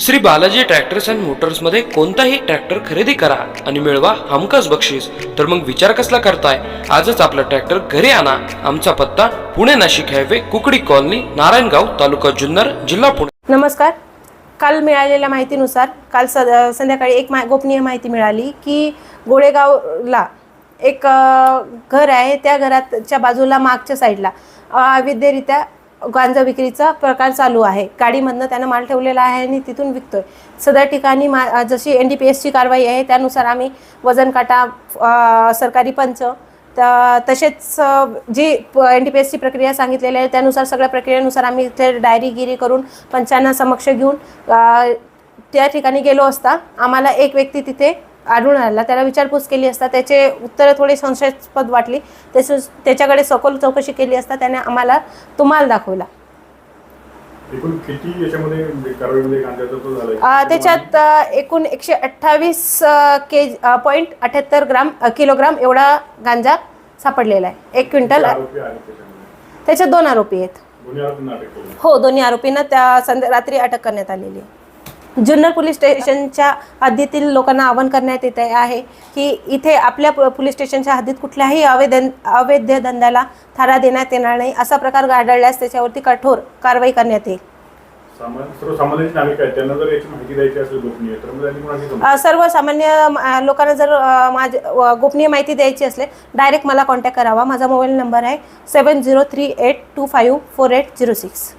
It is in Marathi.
श्री बालाजी ट्रॅक्टर्स अँड मोटर्समध्ये कोणताही ट्रॅक्टर खरेदी करा आणि मिळवा हमखास बक्षीस. तर मग विचार कसला करताय? आजच आपला ट्रॅक्टर घरी आणा. आमचा पत्ता पुणे नाशिक हायवे कुकडी कॉलनी नारायणगाव तालुका जुन्नर जिल्हा पुणे. नमस्कार. काल मिळालेल्या माहितीनुसार काल स संध्याकाळी एक मा गोपनीय माहिती मिळाली की गोळेगावला एक घर आहे. त्या घराच्या बाजूला मागच्या साईडला अवैधरित्या गांजा विक्रीचा प्रकार चालू आहे. गाडीमधनं त्यानं माल ठेवलेला आहे आणि तिथून विकतोय. सदर ठिकाणी मा जशी एन डी पी एसची कारवाई आहे त्यानुसार आम्ही वजन काटा सरकारी पंच तसेच जी एन डी पी एसची प्रक्रिया सांगितलेली आहे त्यानुसार सगळ्या प्रक्रियेनुसार आम्ही इथे डायरीगिरी करून पंचांना समक्ष घेऊन त्या ठिकाणी गेलो असता आम्हाला एक व्यक्ती तिथे आढळून आला. त्याला विचारपूस केली असता त्याचे उत्तरं थोडी संशयास्पद वाटली. तसेच त्याच्याकडे सखोल चौकशी केली असता त्याने आम्हाला तो माल दाखवला म्हणजे त्याच्यात एकूण एकशे अठ्ठावीस के पॉईंट अठ्याहत्तर ग्राम किलोग्राम एवढा गांजा सापडलेला आहे. एक क्विंटल त्याच्यात दोन आरोपी आहेत. हो दोन्ही आरोपींना त्या संध्या रात्री अटक करण्यात आलेली आहे. जुन्नर पोलीस स्टेशनच्या हद्दीतील लोकांना आवाहन करण्यात येत आहे की इथे आपल्या पोलीस स्टेशनच्या हद्दीत कुठल्याही अवैध अवैध धंद्याला थारा देण्यात येणार नाही. असा प्रकार आढळल्यास त्याच्यावरती कठोर कारवाई करण्यात येईल. सामान्य सर्वसामान्य लोकांना जर माझ गोपनीय माहिती द्यायची असले डायरेक्ट मला कॉन्टॅक्ट करावा. माझा मोबाईल नंबर आहे seven zero three eight two five four eight zero six.